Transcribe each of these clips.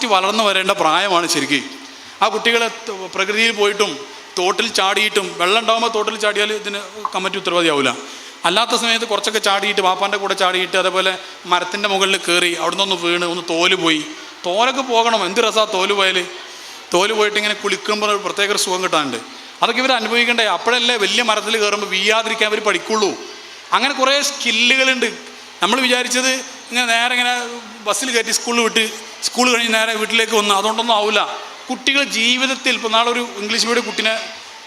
Capacity വളർന്നു വരേണ്ട പ്രായമാണ് ശരിക്കും. ആ കുട്ടികളെ പ്രകൃതിയിൽ പോയിട്ടും തോട്ടിൽ ചാടിയിട്ടും വെള്ളം ഉണ്ടാകുമ്പോൾ തോട്ടിൽ ചാടിയാൽ ഇതിന് കമ്മിറ്റി ഉത്തരവാദിയാവില്ല അല്ലാത്ത സമയത്ത് കുറച്ചൊക്കെ ചാടിയിട്ട് പാപ്പാന്റെ കൂടെ ചാടിയിട്ട് അതേപോലെ മരത്തിന്റെ മുകളിൽ കയറി അവിടെ നിന്നൊന്ന് വീണ് ഒന്ന് തോൽ പോയി. തോലൊക്കെ പോകണം. എന്ത് രസാ തോൽ പോയാൽ തോൽ പോയിട്ട് ഇങ്ങനെ കുളിക്കുമ്പോൾ പ്രത്യേക ഒരു സുഖം കിട്ടാനുണ്ട്. അതൊക്കെ ഇവർ അനുഭവിക്കണ്ടേ? അപ്പോഴല്ലേ വലിയ മരത്തിൽ കയറുമ്പോൾ വീയാതിരിക്കാൻ അവർ പഠിക്കുള്ളൂ. അങ്ങനെ കുറേ സ്കില്ലുകളുണ്ട്. നമ്മൾ വിചാരിച്ചത് ഇങ്ങനെ നേരെ ഇങ്ങനെ ബസ്സിൽ കയറ്റി സ്കൂളിൽ വിട്ട് സ്കൂൾ കഴിഞ്ഞ് നേരെ വീട്ടിലേക്ക് വന്ന്. അതുകൊണ്ടൊന്നും ആവില്ല കുട്ടികൾ ജീവിതത്തിൽ ഇപ്പോൾ നാളെ ഒരു ഇംഗ്ലീഷ് മീഡിയം കുട്ടിനെ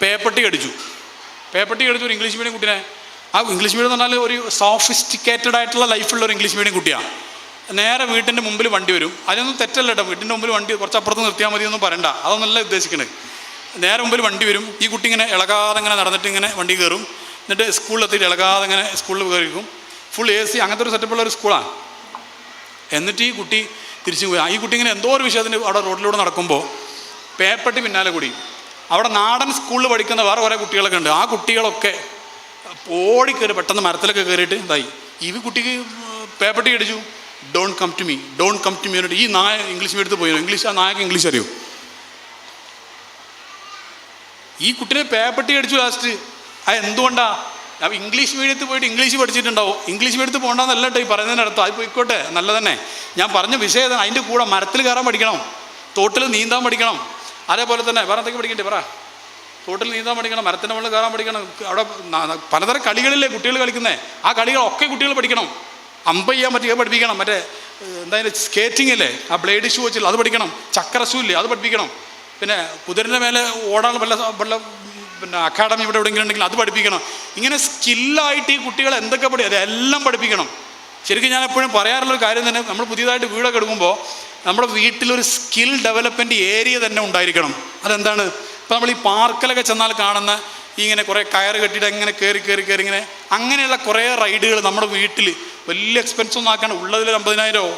പേപ്പട്ടി കടിച്ചു. പേപ്പട്ടി കടിച്ചു ഒരു ഇംഗ്ലീഷ് മീഡിയം കുട്ടിനെ. ആ ഇംഗ്ലീഷ് മീഡിയം എന്ന് പറഞ്ഞാൽ ഒരു സോഫിസ്റ്റിക്കേറ്റഡ് ആയിട്ടുള്ള ലൈഫുള്ള ഒരു ഇംഗ്ലീഷ് മീഡിയം കുട്ടിയാണ് നേരെ വീട്ടിന്റെ മുമ്പിൽ വണ്ടി വരും. അതിനൊന്നും തെറ്റല്ല കേട്ടോ വീട്ടിന്റെ മുമ്പിൽ വണ്ടി കുറച്ച് അപ്പുറത്ത് നിർത്തിയാൽ മതി ഒന്നും പറയണ്ട. അതൊന്നല്ല ഉദ്ദേശിക്കണേ നേരെ മുമ്പിൽ വണ്ടി വരും. ഈ കുട്ടി ഇങ്ങനെ ഇളകാതെ ഇങ്ങനെ നടന്നിട്ട് ഇങ്ങനെ വണ്ടി കയറും എന്നിട്ട് സ്കൂളിലെത്തിയിട്ട് ഇളകാതെ ഇങ്ങനെ സ്കൂളിൽ കയറിക്കും ഫുൾ എ സി അങ്ങനത്തെ ഒരു സെറ്റപ്പുള്ള ഒരു സ്കൂളാണ് എന്നിട്ട് ഈ കുട്ടി തിരിച്ചു പോയി ഈ കുട്ടി ഇങ്ങനെ എന്തോ ഒരു വിഷയത്തിന് അവിടെ റോഡിലൂടെ നടക്കുമ്പോൾ പേപ്പട്ടി പിന്നാലെ കൂടി. അവിടെ നാടൻ സ്കൂളിൽ പഠിക്കുന്ന വേറെ കുറേ കുട്ടികളൊക്കെ ഉണ്ട്. ആ കുട്ടികളൊക്കെ ഓടി കയറി പെട്ടെന്ന് മരത്തിലൊക്കെ കയറിയിട്ട് ഇതായി ഈ കുട്ടിക്ക് പേപ്പട്ടി അടിച്ചു don't come to me don't come to me എന്നിട്ട് ഈ നായ ഇംഗ്ലീഷ് മീഡിയത്തിൽ പോയി. ഇംഗ്ലീഷ് ആ നായക്ക് ഇംഗ്ലീഷ് അറിയോ? ഈ കുട്ടിനെ പേപ്പട്ടി അടിച്ചു ലാസ്റ്റ് ആ എന്തുകൊണ്ടാ? അപ്പം ഇംഗ്ലീഷ് മീഡിയത്തിൽ പോയിട്ട് ഇംഗ്ലീഷ് പഠിച്ചിട്ടുണ്ടാവും. ഇംഗ്ലീഷ് മീഡിയത്തിൽ പോകണ്ടെന്നല്ല കേട്ടോ ഈ പറയുന്നതിനടുത്ത് അത് പോയിക്കോട്ടെ. നല്ല തന്നെ ഞാൻ പറഞ്ഞ വിഷയം അതിന്റെ കൂടെ മരത്തിൽ കയറാൻ പഠിക്കണം. തോട്ടിൽ നീന്താൻ പഠിക്കണം. അതേപോലെ തന്നെ വേറെ എന്തൊക്കെ പഠിക്കണ്ടേ? പറ. തോട്ടിൽ നീന്താൻ പഠിക്കണം മരത്തിന്റെ മുകളിൽ കയറാൻ പഠിക്കണം. അവിടെ പലതരം കളികളില്ലേ കുട്ടികൾ കളിക്കുന്നത് ആ കളികളൊക്കെ കുട്ടികൾ പഠിക്കണം. അമ്പ ചെയ്യാൻ പറ്റുക പഠിപ്പിക്കണം. മറ്റേ എന്താ സ്കേറ്റിംഗ് അല്ലേ ആ ബ്ലേഡ് ഷൂ വെച്ചില്ല അത് പഠിക്കണം. ചക്ര ഷൂ ഇല്ലേ? അത് പഠിപ്പിക്കണം. പിന്നെ കുതിരന്റെ മേലെ ഓടാൻ വല്ല വല്ല പിന്നെ അക്കാഡമി ഇവിടെ എവിടെയെങ്കിലും ഉണ്ടെങ്കിൽ അത് പഠിപ്പിക്കണം. ഇങ്ങനെ സ്കില്ലായിട്ട് ഈ കുട്ടികളെ എന്തൊക്കെ പഠി അതെല്ലാം പഠിപ്പിക്കണം. ശരിക്കും ഞാൻ എപ്പോഴും പറയാറുള്ള ഒരു കാര്യം തന്നെ നമ്മൾ പുതിയതായിട്ട് വീടൊക്കെ എടുക്കുമ്പോൾ നമ്മുടെ വീട്ടിലൊരു സ്കിൽ ഡെവലപ്മെന്റ് ഏരിയ തന്നെ ഉണ്ടായിരിക്കണം. അതെന്താണ്? ഇപ്പോൾ നമ്മൾ ഈ പാർക്കിലൊക്കെ ചെന്നാൽ കാണുന്ന ഇങ്ങനെ കുറേ കയർ കെട്ടിയിട്ട് അങ്ങനെ കയറി കയറി കയറി ഇങ്ങനെ അങ്ങനെയുള്ള കുറേ റൈഡുകൾ നമ്മുടെ വീട്ടിൽ വലിയ എക്സ്പെൻസ് ഒന്നും ആക്കാണ്ട് ഉള്ളതിൽ അമ്പതിനായിരമോ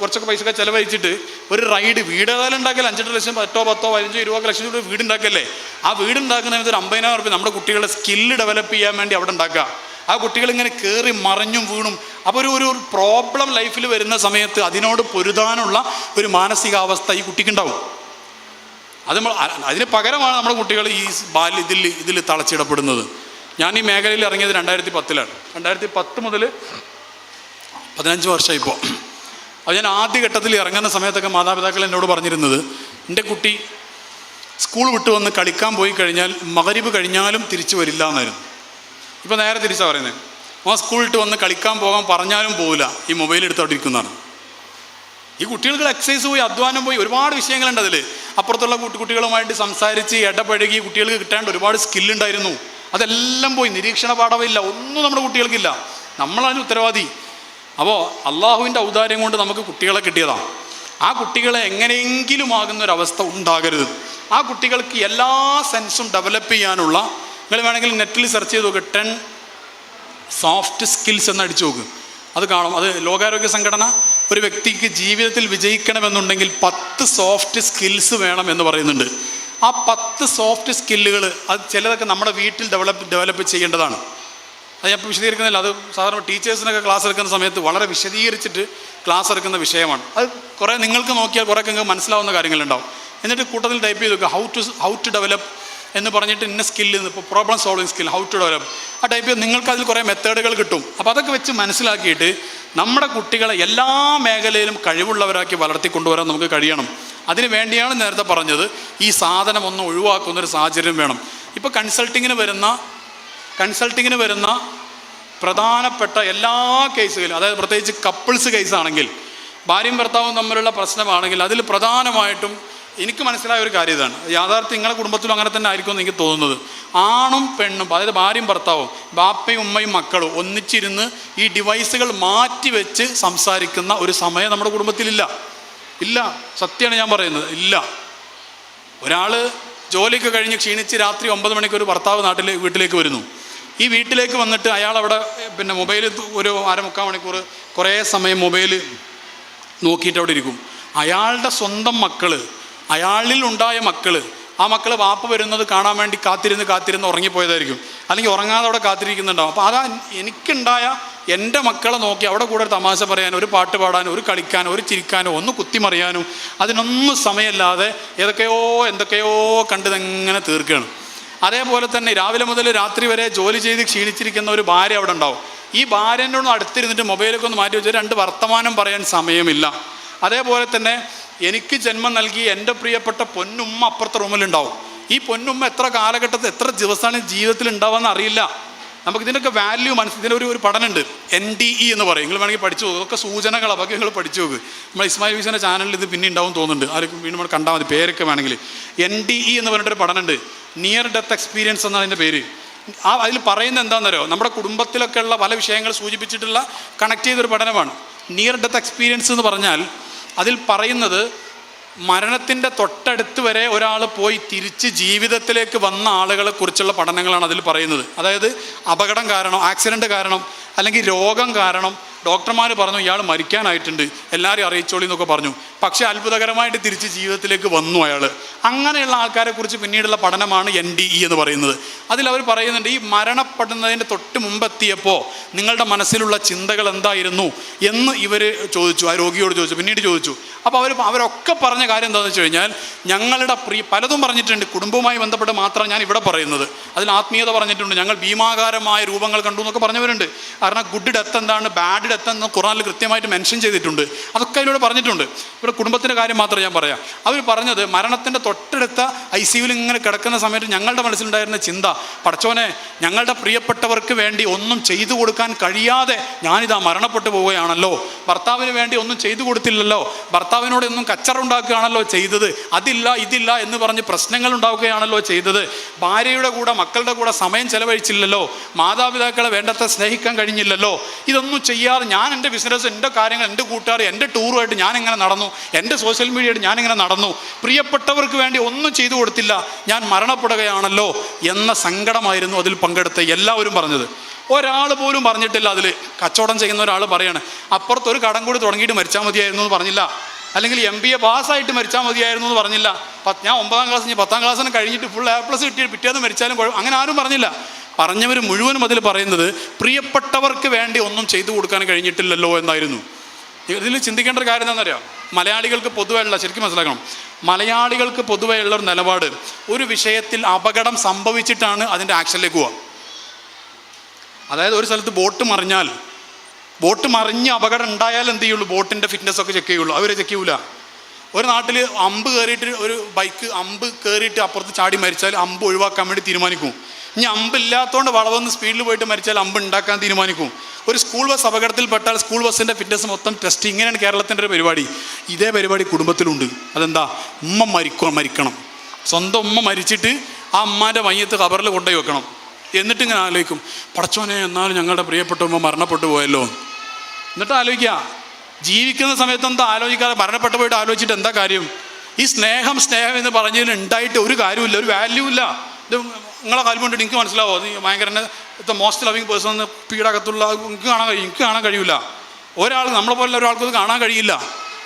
കുറച്ചൊക്കെ പൈസ ഒക്കെ ചിലവഴിച്ചിട്ട് ഒരു റൈഡ് വീട് ഏതായാലും ഉണ്ടാക്കില്ല അഞ്ചെട്ട് ലക്ഷം പത്തോ പത്തോ പതിനഞ്ചോ ഇരുപത് ലക്ഷം രൂപ വീട് ഉണ്ടാക്കല്ലേ? ആ വീട് ഉണ്ടാക്കുന്നതിന് ഒരു അമ്പതിനായിരം റുപ്യ നമ്മുടെ കുട്ടികളുടെ സ്കില്ല് ഡെവലപ്പ് ചെയ്യാൻ വേണ്ടി അവിടെ ഉണ്ടാക്കുക. ആ കുട്ടികൾ ഇങ്ങനെ കയറി മറിഞ്ഞും വീണും. അപ്പോൾ ഒരു ഒരു പ്രോബ്ലം ലൈഫിൽ വരുന്ന സമയത്ത് അതിനോട് പൊരുതാനുള്ള ഒരു മാനസികാവസ്ഥ ഈ കുട്ടിക്കുണ്ടാവും. അത് നമ്മൾ അതിന് പകരമാണ് നമ്മുടെ കുട്ടികൾ ഈ ബാല്യ ഇതിൽ ഇതിൽ തളച്ചിടപ്പെടുന്നത്. ഞാൻ ഈ മേഖലയിൽ ഇറങ്ങിയത് രണ്ടായിരത്തി പത്തിലാണ് രണ്ടായിരത്തി പത്ത് മുതൽ പതിനഞ്ച് വർഷമായി ഇപ്പോൾ അപ്പോൾ ഞാൻ ആദ്യഘട്ടത്തിൽ ഇറങ്ങുന്ന സമയത്തൊക്കെ മാതാപിതാക്കൾ എന്നോട് പറഞ്ഞിരുന്നത് എന്റെ കുട്ടി സ്കൂൾ വിട്ട് വന്ന് കളിക്കാൻ പോയി കഴിഞ്ഞാൽ മകരിവ് കഴിഞ്ഞാലും തിരിച്ചു വരില്ല എന്നായിരുന്നു. ഇപ്പോൾ നേരെ തിരിച്ചാണ് പറയുന്നത് ആ സ്കൂൾ വിട്ട് വന്ന് കളിക്കാൻ പോകാൻ പറഞ്ഞാലും പോകില്ല ഈ മൊബൈൽ എടുത്തോണ്ടിരിക്കുന്നതാണ് ഈ കുട്ടികൾക്ക് എക്സസൈസ് പോയി അധ്വാനം പോയി ഒരുപാട് വിഷയങ്ങളുണ്ട് അതിൽ അപ്പുറത്തുള്ള കുട്ടി കുട്ടികളുമായിട്ട് സംസാരിച്ച് ഇടപഴകി കുട്ടികൾക്ക് കിട്ടേണ്ട ഒരുപാട് സ്കില്ലുണ്ടായിരുന്നു അതെല്ലാം പോയി നിരീക്ഷണ പാഠമില്ല ഒന്നും നമ്മുടെ കുട്ടികൾക്കില്ല. നമ്മളതിന് ഉത്തരവാദി. അപ്പോൾ അള്ളാഹുവിന്റെ ഔദാര്യം കൊണ്ട് നമുക്ക് കുട്ടികളെ കിട്ടിയതാണ്. ആ കുട്ടികളെ എങ്ങനെയെങ്കിലും ആകുന്ന ഒരവസ്ഥ ഉണ്ടാകരുത്. ആ കുട്ടികൾക്ക് എല്ലാ സെൻസും ഡെവലപ്പ് ചെയ്യാനുള്ള നിങ്ങൾ വേണമെങ്കിൽ നെറ്റിൽ സെർച്ച് ചെയ്ത് നോക്ക് ടെൻ സോഫ്റ്റ് സ്കിൽസ് എന്ന് അടിച്ചു നോക്ക്. അത് കാണും. അത് ലോകാരോഗ്യ സംഘടന ഒരു വ്യക്തിക്ക് ജീവിതത്തിൽ വിജയിക്കണമെന്നുണ്ടെങ്കിൽ പത്ത് സോഫ്റ്റ് സ്കിൽസ് വേണം എന്ന് പറയുന്നുണ്ട്. ആ പത്ത് സോഫ്റ്റ് സ്കില്ലുകൾ അത് ചിലതൊക്കെ നമ്മുടെ വീട്ടിൽ ഡെവലപ്പ് ഡെവലപ്പ് ചെയ്യേണ്ടതാണ്. അത് ഞാൻ വിശദീകരിക്കുന്നില്ല. അത് സാധാരണ ടീച്ചേഴ്സിനൊക്കെ ക്ലാസ് എടുക്കുന്ന സമയത്ത് വളരെ വിശദീകരിച്ചിട്ട് ക്ലാസ് എടുക്കുന്ന വിഷയമാണ്. അത് കുറേ നിങ്ങൾക്ക് നോക്കിയാൽ കുറേ നിങ്ങൾക്ക് മനസ്സിലാവുന്ന കാര്യങ്ങളുണ്ടാവും. എന്നിട്ട് കൂട്ടത്തിൽ ടൈപ്പ് ചെയ്ത് നോക്കുക how to how to develop എന്ന് പറഞ്ഞിട്ട് ഇന്ന സ്കില്ല് ഇപ്പോൾ problem solving skill how to develop ആ ടൈപ്പ് നിങ്ങൾക്ക് അതിൽ കുറേ മെത്തേഡുകൾ കിട്ടും. അപ്പോൾ അതൊക്കെ വെച്ച് മനസ്സിലാക്കിയിട്ട് നമ്മുടെ കുട്ടികളെ എല്ലാ മേഖലയിലും കഴിവുള്ളവരാക്കി വളർത്തിക്കൊണ്ടുവരാൻ നമുക്ക് കഴിയണം. അതിന് വേണ്ടിയാണ് നേരത്തെ പറഞ്ഞത് ഈ സാധനം ഒന്ന് ഒഴിവാക്കുന്ന ഒരു സാഹചര്യം വേണം. ഇപ്പോൾ കൺസൾട്ടിങ്ങിന് വരുന്ന കൺസൾട്ടിങ്ങിന് വരുന്ന പ്രധാനപ്പെട്ട എല്ലാ കേസുകളും അതായത് പ്രത്യേകിച്ച് കപ്പിൾസ് കേസാണെങ്കിൽ ഭാര്യയും ഭർത്താവും തമ്മിലുള്ള പ്രശ്നമാണെങ്കിൽ അതിൽ പ്രധാനമായിട്ടും എനിക്ക് മനസ്സിലായ ഒരു കാര്യം ഇതാണ്. യാഥാർത്ഥ്യം നിങ്ങളുടെ കുടുംബത്തിലും അങ്ങനെ തന്നെ ആയിരിക്കും എനിക്ക് തോന്നുന്നത്. ആണും പെണ്ണും അതായത് ഭാര്യയും ഭർത്താവും ബാപ്പയും ഉമ്മയും മക്കളും ഒന്നിച്ചിരുന്ന് ഈ ഡിവൈസുകൾ മാറ്റി വെച്ച് സംസാരിക്കുന്ന ഒരു സമയം നമ്മുടെ കുടുംബത്തിലില്ല ഇല്ല. സത്യമാണ് ഞാൻ പറയുന്നത്. ഇല്ല. ഒരാൾ ജോലിയൊക്കെ കഴിഞ്ഞ് ക്ഷീണിച്ച് രാത്രി ഒമ്പത് മണിക്ക് ഒരു ഭർത്താവ് നാട്ടിൽ വീട്ടിലേക്ക് വരുന്നു. ഈ വീട്ടിലേക്ക് വന്നിട്ട് അയാൾ അവിടെ പിന്നെ മൊബൈൽ ഒരു അരമുക്കാൽ മണിക്കൂർ കുറേ സമയം മൊബൈൽ നോക്കിയിട്ട് അവിടെ ഇരിക്കും. അയാളുടെ സ്വന്തം മക്കൾ അയാളിൽ ഉണ്ടായ മക്കൾ ആ മക്കൾ വാപ്പ് വരുന്നത് കാണാൻ വേണ്ടി കാത്തിരുന്ന് കാത്തിരുന്ന് ഉറങ്ങിപ്പോയതായിരിക്കും. അല്ലെങ്കിൽ ഉറങ്ങാതെ അവിടെ കാത്തിരിക്കുന്നുണ്ടാവും. അപ്പോൾ അതാ എനിക്കുണ്ടായ എന്റെ മക്കളെ നോക്കി അവിടെ കൂടെ ഒരു തമാശ പറയാനോ ഒരു പാട്ട് പാടാനോ ഒരു കളിക്കാനോ ഒരു ചിരിക്കാനോ ഒന്ന് കുത്തിമറിയാനും അതിനൊന്നും സമയമില്ലാതെ ഏതൊക്കെയോ എന്തൊക്കെയോ കണ്ടിതെങ്ങനെ തീർക്കുകയാണ്. അതേപോലെ തന്നെ രാവിലെ മുതൽ രാത്രി വരെ ജോലി ചെയ്ത് ക്ഷീണിച്ചിരിക്കുന്ന ഒരു ഭാര്യ അവിടെ ഉണ്ടാവും. ഈ ഭാര്യന്റെ ഒന്ന് അടുത്തിരുന്നിട്ട് മൊബൈലൊക്കെ ഒന്ന് മാറ്റി വെച്ചാൽ രണ്ട് വർത്തമാനം പറയാൻ സമയമില്ല. അതേപോലെ തന്നെ എനിക്ക് ജന്മം നൽകി എന്റെ പ്രിയപ്പെട്ട പൊന്നുമ്മ അപ്പുറത്തെ റൂമിലുണ്ടാവും ഈ പൊന്നുമ്മ എത്ര കാലഘട്ടത്തിൽ എത്ര ദിവസമാണ് ജീവിതത്തിൽ ഉണ്ടാവുമെന്ന് അറിയില്ല. നമുക്ക് ഇതിന്റെയൊക്കെ വാല്യൂ മനസ്സിൽ ഇതിന്റെ ഒരു ഒരു പഠനമുണ്ട്. എൻ ഡി ഇ എന്ന് പറയും. നിങ്ങൾ വേണമെങ്കിൽ പഠിച്ചു പോകും ഒക്കെ സൂചനകളാണ് ബാക്കി നിങ്ങൾ പഠിച്ചു നോക്ക്. നമ്മൾ ഇസ്മായിൽ ഹുസൈന്റെ ചാനലിൽ ഇത് പിന്നെ ഉണ്ടാവും തോന്നുന്നുണ്ട്. ആർക്കും വീണ്ടും നമ്മൾ കണ്ടാൽ മതി. പേരൊക്കെ വേണമെങ്കിൽ. എൻ ഡി ഇ എന്ന് പറഞ്ഞിട്ടൊരു പഠനമുണ്ട്. നിയർ ഡെത്ത് എക്സ്പീരിയൻസ് എന്നാണ് അതിന്റെ പേര്. ആ അതിൽ പറയുന്നത് എന്താണെന്നറിയോ? നമ്മുടെ കുടുംബത്തിലൊക്കെയുള്ള പല വിഷയങ്ങൾ സൂചിപ്പിച്ചിട്ടുള്ള കണക്ട് ചെയ്തൊരു പഠനമാണ്. നിയർ ഡെത്ത് എക്സ്പീരിയൻസ് എന്ന് പറഞ്ഞാൽ അതിൽ പറയുന്നത് മരണത്തിന്റെ തൊട്ടടുത്ത് വരെ ഒരാൾ പോയി തിരിച്ച് ജീവിതത്തിലേക്ക് വന്ന ആളുകളെ കുറിച്ചുള്ള പഠനങ്ങളാണ് അതിൽ പറയുന്നത്. അതായത് അപകടം കാരണം ആക്സിഡന്റ് കാരണം അല്ലെങ്കിൽ രോഗം കാരണം. ഡോക്ടർമാർ പറഞ്ഞു ഇയാൾ മരിക്കാനായിട്ടുണ്ട്. എല്ലാവരും അറിയിച്ചോളി എന്നൊക്കെ പറഞ്ഞു. പക്ഷേ അത്ഭുതകരമായിട്ട് തിരിച്ച് ജീവിതത്തിലേക്ക് വന്നു അയാൾ അങ്ങനെയുള്ള ആൾക്കാരെ കുറിച്ച് പിന്നീടുള്ള പഠനമാണ് എൻ ഡി ഇ എന്ന് പറയുന്നത്. അതിൽ അവർ പറയുന്നുണ്ട് ഈ മരണപ്പെടുന്നതിന്റെ തൊട്ട് മുമ്പെത്തിയപ്പോൾ നിങ്ങളുടെ മനസ്സിലുള്ള ചിന്തകൾ എന്തായിരുന്നു? എന്ന് ഇവർ ചോദിച്ചു. ആ രോഗിയോട് ചോദിച്ചു. പിന്നീട് ചോദിച്ചു. അപ്പോൾ അവർ അവരൊക്കെ പറഞ്ഞ കാര്യം എന്താണെന്ന് വെച്ച് കഴിഞ്ഞാൽ ഞങ്ങളുടെ പ്രിയ പലതും പറഞ്ഞിട്ടുണ്ട്. കുടുംബവുമായി ബന്ധപ്പെട്ട് മാത്രം ഞാൻ ഇവിടെ പറയുന്നത്. അതിൽ ആത്മീയത പറഞ്ഞിട്ടുണ്ട്. ഞങ്ങൾ ഭീമാകാരമായ രൂപങ്ങൾ കണ്ടു എന്നൊക്കെ പറഞ്ഞവരുണ്ട്. കാരണം ഗുഡ് ഡെത്ത് എന്താണ് ബാഡ് ഡെത്ത് എന്ന് ഖുറാനിൽ കൃത്യമായിട്ട് മെൻഷൻ ചെയ്തിട്ടുണ്ട്. അതൊക്കെ അതിലൂടെ പറഞ്ഞിട്ടുണ്ട്. ഇവിടെ കുടുംബത്തിന്റെ കാര്യം മാത്രം ഞാൻ പറയാം. അവർ പറഞ്ഞത് മരണത്തിന്റെ തൊട്ടടുത്ത ഐ സിയുവിൽ ഇങ്ങനെ കിടക്കുന്ന സമയത്ത് ഞങ്ങളുടെ മനസ്സിലുണ്ടായിരുന്ന ചിന്ത പടച്ചോനെ ഞങ്ങളുടെ പ്രിയപ്പെട്ടവർക്ക് വേണ്ടി ഒന്നും ചെയ്തു കൊടുക്കാൻ കഴിയാതെ ഞാനിതാ മരണപ്പെട്ടു പോവുകയാണല്ലോ. ഭർത്താവിന് വേണ്ടി ഒന്നും ചെയ്തു കൊടുത്തില്ലല്ലോ. ഭർത്താവിനോട് ഒന്നും കച്ചറുണ്ടാക്കുകയാണല്ലോ ചെയ്തത്. അതില്ല ഇതില്ല എന്ന് പറഞ്ഞ് പ്രശ്നങ്ങൾ ഉണ്ടാവുകയാണല്ലോ ചെയ്തത്. ഭാര്യയുടെ കൂടെ മക്കളുടെ കൂടെ സമയം ചെലവഴിച്ചില്ലല്ലോ. മാതാപിതാക്കളെ വേണ്ടത്ര സ്നേഹിക്കാൻ കഴിഞ്ഞില്ലല്ലോ. ഇതൊന്നും ചെയ്യാതെ ഞാൻ എന്റെ ബിസിനസ് എന്റെ കാര്യങ്ങൾ എന്റെ കൂട്ടുകാർ എന്റെ ടൂറുമായിട്ട് ഞാൻ എങ്ങനെ നടന്നു. എന്റെ സോഷ്യൽ മീഡിയയുടെ ഞാനിങ്ങനെ നടന്നു. പ്രിയപ്പെട്ടവർക്ക് വേണ്ടി ഒന്നും ചെയ്തു കൊടുത്തില്ല. ഞാൻ മരണപ്പെടുകയാണല്ലോ എന്ന സങ്കടമായിരുന്നു അതിൽ പങ്കെടുത്ത എല്ലാവരും പറഞ്ഞത്. ഒരാൾ പോലും പറഞ്ഞിട്ടില്ല അതിൽ. കച്ചവടം ചെയ്യുന്ന ഒരാൾ പറയാണ് അപ്പുറത്ത് ഒരു കടം കൂടി തുടങ്ങിയിട്ട് മരിച്ചാൽ മതിയായിരുന്നു എന്ന് പറഞ്ഞില്ല. അല്ലെങ്കിൽ എം ബി എ പാസ്സായിട്ട് മരിച്ചാൽ മതിയായിരുന്നു എന്ന് പറഞ്ഞില്ല. ഞാൻ ഒമ്പതാം ക്ലാസ് കഴിഞ്ഞ് പത്താം ക്ലാസ്സിന് കഴിഞ്ഞിട്ട് ഫുൾ എ പ്ലസ് കിട്ടി പിറ്റേന്ന് മരിച്ചാലും കുഴപ്പം അങ്ങനെ ആരും പറഞ്ഞില്ല. പറഞ്ഞവർ മുഴുവനും അതിൽ പറയുന്നത് പ്രിയപ്പെട്ടവർക്ക് വേണ്ടി ഒന്നും ചെയ്തു കൊടുക്കാൻ കഴിഞ്ഞിട്ടില്ലല്ലോ എന്നായിരുന്നു. ഇതിൽ ചിന്തിക്കേണ്ട ഒരു കാര്യം എന്താണെന്നറിയാം? മലയാളികൾക്ക് പൊതുവെയുള്ള ശരിക്കും മനസ്സിലാക്കണം. മലയാളികൾക്ക് പൊതുവെയുള്ള ഒരു നിലപാട് ഒരു വിഷയത്തിൽ അപകടം സംഭവിച്ചിട്ടാണ് അതിന്റെ ആക്ഷനിലേക്ക് പോവുക. അതായത് ഒരു സ്ഥലത്ത് ബോട്ട് മറിഞ്ഞാൽ ബോട്ട് മറിഞ്ഞ് അപകടം ഉണ്ടായാൽ എന്ത് ചെയ്യുള്ളൂ? ബോട്ടിന്റെ ഫിറ്റ്നസ് ഒക്കെ ചെക്ക് ചെയ്യുള്ളൂ. അവരെ ചെക്ക് ചെയ്യൂല. ഒരു നാട്ടിൽ അമ്പ് കയറിയിട്ട് ഒരു ബൈക്ക് അമ്പ് കയറിയിട്ട് അപ്പുറത്ത് ചാടി മരിച്ചാൽ അമ്പ് ഒഴിവാക്കാൻ വേണ്ടി തീരുമാനിക്കും. ഇനി അമ്പില്ലാത്തതുകൊണ്ട് വളവെന്ന് സ്പീഡിൽ പോയിട്ട് മരിച്ചാൽ അമ്പ് ഉണ്ടാക്കാൻ തീരുമാനിക്കും. ഒരു സ്കൂൾ ബസ് അപകടത്തിൽപ്പെട്ടാൽ സ്കൂൾ ബസ്സിന്റെ ഫിറ്റ്നസ് മൊത്തം ടെസ്റ്റ് ഇങ്ങനെയാണ് കേരളത്തിന്റെ ഒരു പരിപാടി. ഇതേ പരിപാടി കുടുംബത്തിലുണ്ട്. അതെന്താ? ഉമ്മ മരിക്കണം മരിക്കണം. സ്വന്തം ഉമ്മ മരിച്ചിട്ട് ആ അമ്മാന്റെ മയ്യത്ത് കബറിൽ കൊണ്ടുപോയി വെക്കണം. എന്നിട്ട് ഇങ്ങനെ ആലോചിക്കും. പടച്ചോനെ എന്നാലും ഞങ്ങളുടെ പ്രിയപ്പെട്ട ഉമ്മ മരണപ്പെട്ടു പോയല്ലോ. എന്നിട്ട് ആലോചിക്കുക. ജീവിക്കുന്ന സമയത്ത് എന്താ ആലോചിക്കാതെ മരണപ്പെട്ടു പോയിട്ട് ആലോചിച്ചിട്ട് എന്താ കാര്യം? ഈ സ്നേഹം സ്നേഹം എന്ന് പറഞ്ഞതിൽ ഉണ്ടായിട്ട് ഒരു കാര്യമില്ല ഒരു വാല്യൂ ഇല്ല. നിങ്ങളെ കാലം കൊണ്ട് എനിക്ക് മനസ്സിലാവോ? നീ ഭയങ്കര മോസ്റ്റ് ലവിങ് പേഴ്സൺ എന്ന് പീഡകത്തുള്ള എനിക്ക് കാണാൻ കഴിയും. എനിക്ക് കാണാൻ കഴിയില്ല ഒരാൾ നമ്മളെ പോലെ ഒരാൾക്ക് അത് കാണാൻ കഴിയില്ല.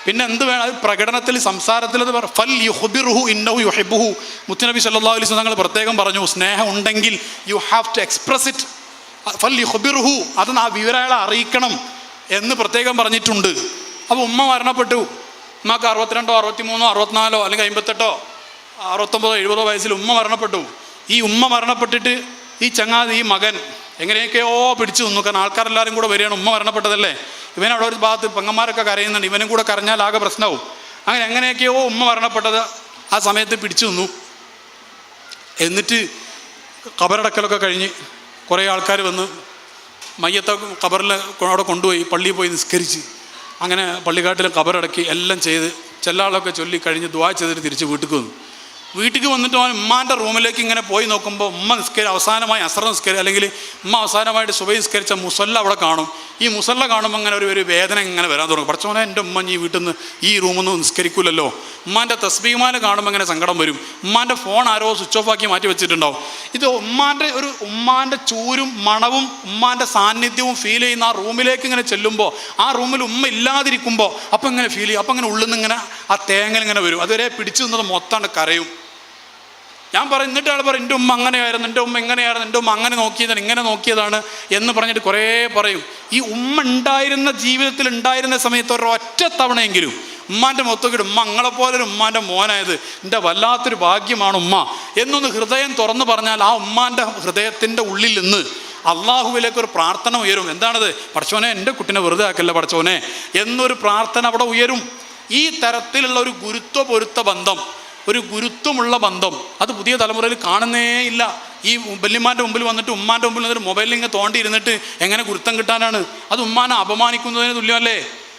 പിന്നെ എന്ത് വേണം? അത് പ്രകടനത്തിൽ സംസാരത്തിൽ അത് ഫൽ യുഹബിറുഹു ഇന്നഹു യുഹിബുഹു മുത്തുനബി സല്ലാ വസല്ലം തങ്ങൾ പ്രത്യേകം പറഞ്ഞു സ്നേഹം ഉണ്ടെങ്കിൽ you have to express it ഫൽ യുഹബിറുഹു അത് ആ വിവരങ്ങളെ അറിയിക്കണം എന്ന് പ്രത്യേകം പറഞ്ഞിട്ടുണ്ട്. അപ്പോൾ ഉമ്മ മരണപ്പെട്ടു. ഉമ്മക്ക് അറുപത്തിരണ്ടോ അറുപത്തിമൂന്നോ അറുപത്തിനാലോ അല്ലെങ്കിൽ അമ്പത്തെട്ടോ അറുപത്തൊമ്പതോ എഴുപതോ വയസ്സിൽ ഉമ്മ മരണപ്പെട്ടു. ഈ ഉമ്മ മരണപ്പെട്ടിട്ട് ഈ ചങ്ങാതി ഈ മകൻ എങ്ങനെയൊക്കെയോ പിടിച്ചു നിന്നു കാരണം ആൾക്കാരെല്ലാവരും കൂടെ വരികയാണ്. ഉമ്മ മരണപ്പെട്ടതല്ലേ? ഇവൻ അവിടെ ഒരു ഭാഗത്ത് പെങ്ങന്മാരൊക്കെ കരയുന്നുണ്ട്. ഇവനും കൂടെ കരഞ്ഞാൽ ആകെ പ്രശ്നവും. അങ്ങനെ എങ്ങനെയൊക്കെയോ ഉമ്മ മരണപ്പെട്ടത് ആ സമയത്ത് പിടിച്ചു നിന്നു. എന്നിട്ട് കബറടക്കലൊക്കെ കഴിഞ്ഞ് കുറേ ആൾക്കാർ വന്ന് മയ്യത്തെ കബറിൽ അവിടെ കൊണ്ടുപോയി പള്ളിയിൽ പോയി നിസ്കരിച്ച്. അങ്ങനെ പള്ളിക്കാട്ടിൽ കബറടക്കി എല്ലാം ചെയ്ത് ചെല്ലാളൊക്കെ ചൊല്ലി കഴിഞ്ഞ് ദ്വാ ചെയ്തിട്ട് തിരിച്ച് വീട്ടിൽ വന്നു. വീട്ടിൽ വന്നിട്ട് അവൻ ഉമ്മാന്റെ റൂമിലേക്ക് ഇങ്ങനെ പോയി നോക്കുമ്പോൾ ഉമ്മ നിസ്കരി അവസാനമായി അസർ നിസ്കരി അല്ലെങ്കിൽ ഉമ്മ അവസാനമായിട്ട് സുബൈ നിസ്കരിച്ച മുസല്ല അവിടെ കാണും. ഈ മുസല്ല കാണുമ്പോൾ അങ്ങനെ ഒരു ഒരു വേദന ഇങ്ങനെ വരാൻ തുടങ്ങും. പഠിച്ചോനെ എന്റെ ഉമ്മ ഈ വീട്ടിൽ നിന്ന് ഈ റൂമൊന്നും നിസ്കരിക്കില്ലല്ലോ ഉമ്മാന്റെ തസ്ബീമാനെ കാണുമ്പോൾ ഇങ്ങനെ സങ്കടം വരും. ഉമ്മാന്റെ ഫോൺ ആരോ സ്വിച്ച് ഓഫ് ആക്കി മാറ്റി വെച്ചിട്ടുണ്ടാവും. ഇത് ഉമ്മാന്റെ ഒരു ഉമ്മാന്റെ ചൂരും മണവും ഉമ്മാന്റെ സാന്നിധ്യവും ഫീൽ ചെയ്യുന്ന ആ റൂമിലേക്ക് ഇങ്ങനെ ചെല്ലുമ്പോൾ ആ റൂമിൽ ഉമ്മ ഇല്ലാതിരിക്കുമ്പോൾ അപ്പം ഇങ്ങനെ ഫീൽ ചെയ്യും. അപ്പം ഇങ്ങനെ ഉള്ളിൽ നിന്ന് ഇങ്ങനെ ആ തേങ്ങൽ ഇങ്ങനെ വരും. അതുവരെ പിടിച്ചു നിന്നത് മൊത്തം കരയും. ഞാൻ പറയും എന്നിട്ട് ആൾ പറയും എന്റെ ഉമ്മ അങ്ങനെയായിരുന്നു എന്റെ ഉമ്മ എങ്ങനെയായിരുന്നു എന്റെ ഉമ്മ അങ്ങനെ നോക്കിയതാണ് ഇങ്ങനെ നോക്കിയതാണ് എന്ന് പറഞ്ഞിട്ട് കുറേ പറയും. ഈ ഉമ്മ ഉണ്ടായിരുന്ന ജീവിതത്തിൽ ഉണ്ടായിരുന്ന സമയത്ത് ഒരൊറ്റ തവണയെങ്കിലും ഉമ്മാന്റെ മൊത്തക്കിട്ട് ഉമ്മ അങ്ങളെപ്പോലെ ഒരു ഉമ്മാന്റെ മോനായത് എന്റെ വല്ലാത്തൊരു ഭാഗ്യമാണ് ഉമ്മ എന്നൊന്ന് ഹൃദയം തുറന്നു പറഞ്ഞാൽ ആ ഉമ്മാന്റെ ഹൃദയത്തിന്റെ ഉള്ളിൽ നിന്ന് അള്ളാഹുവിലേക്ക് ഒരു പ്രാർത്ഥന ഉയരും. എന്താണത്? പടച്ചോനെ എന്റെ കുട്ടിനെ വെറുതെ ആക്കല്ല പടച്ചോനെ എന്നൊരു പ്രാർത്ഥന അവിടെ ഉയരും. ഈ തരത്തിലുള്ള ഒരു ഗുരുത്വ പൊരുത്ത ബന്ധം ഒരു ഗുരുത്വമുള്ള ബന്ധം. അത് പുതിയ തലമുറയിൽ കാണുന്നേ ഇല്ല. ഈ വല്യമ്മാന്റെ മുമ്പിൽ വന്നിട്ട് ഉമ്മാന്റെ മുമ്പിൽ വന്നിട്ട് മൊബൈലിൽ ഇങ്ങനെ തോണ്ടി ഇരുന്നിട്ട് എങ്ങനെ ഗുരുത്തം കിട്ടാനാണ്? അത് ഉമ്മാനെ അപമാനിക്കുന്നതിന് തുല്യമല്ലേ?